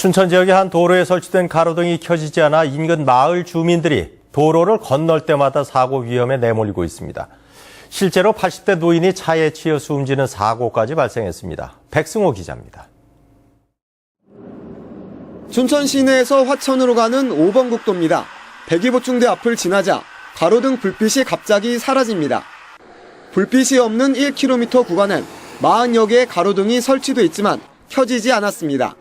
춘천 지역의 한 도로에 설치된 가로등이 켜지지 않아 인근 마을 주민들이 도로를 건널 때마다 사고 위험에 내몰리고 있습니다. 실제로 80대 노인이 차에 치여 숨지는 사고까지 발생했습니다. 백승호 기자입니다. 춘천 시내에서 화천으로 가는 5번 국도입니다. 백이보충대 앞을 지나자 가로등 불빛이 갑자기 사라집니다. 불빛이 없는 1km 구간엔 40여 개의 가로등이 설치돼 있지만 켜지지 않았습니다.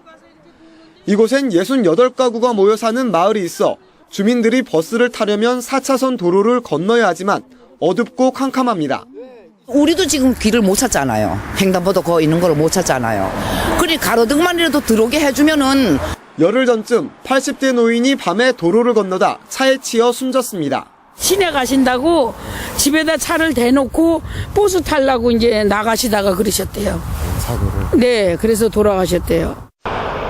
이곳엔 68가구가 모여 사는 마을이 있어 주민들이 버스를 타려면 4차선 도로를 건너야 하지만 어둡고 캄캄합니다. 우리도 지금 길을 못 찾잖아요. 횡단보도 거 있는 걸 못 찾잖아요. 그리 가로등만이라도 들어오게 해주면은 열흘 전쯤 80대 노인이 밤에 도로를 건너다 차에 치여 숨졌습니다. 시내 가신다고 집에다 차를 대놓고 버스 타려고 이제 나가시다가 그러셨대요. 사고를? 네, 그래서 돌아가셨대요.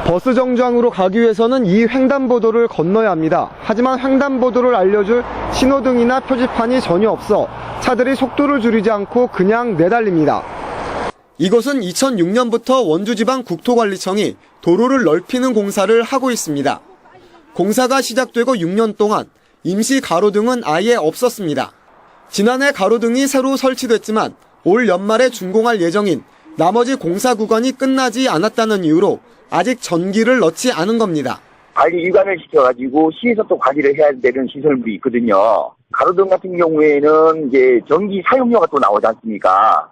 버스 정류장으로 가기 위해서는 이 횡단보도를 건너야 합니다. 하지만 횡단보도를 알려줄 신호등이나 표지판이 전혀 없어 차들이 속도를 줄이지 않고 그냥 내달립니다. 이곳은 2006년부터 원주지방 국토관리청이 도로를 넓히는 공사를 하고 있습니다. 공사가 시작되고 6년 동안 임시 가로등은 아예 없었습니다. 지난해 가로등이 새로 설치됐지만 올 연말에 준공할 예정인 나머지 공사 구간이 끝나지 않았다는 이유로 아직 전기를 넣지 않은 겁니다. 관리 일관을 시켜가지고 시에서 또 관리를 해야 되는 시설물이 있거든요. 가로등 같은 경우에는 이제 전기 사용료가 또 나오지 않습니까?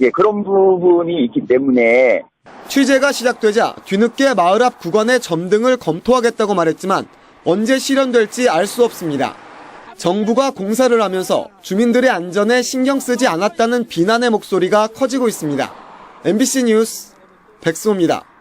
예, 그런 부분이 있기 때문에 취재가 시작되자 뒤늦게 마을 앞 구간의 점등을 검토하겠다고 말했지만 언제 실현될지 알 수 없습니다. 정부가 공사를 하면서 주민들의 안전에 신경 쓰지 않았다는 비난의 목소리가 커지고 있습니다. MBC 뉴스 백수호입니다.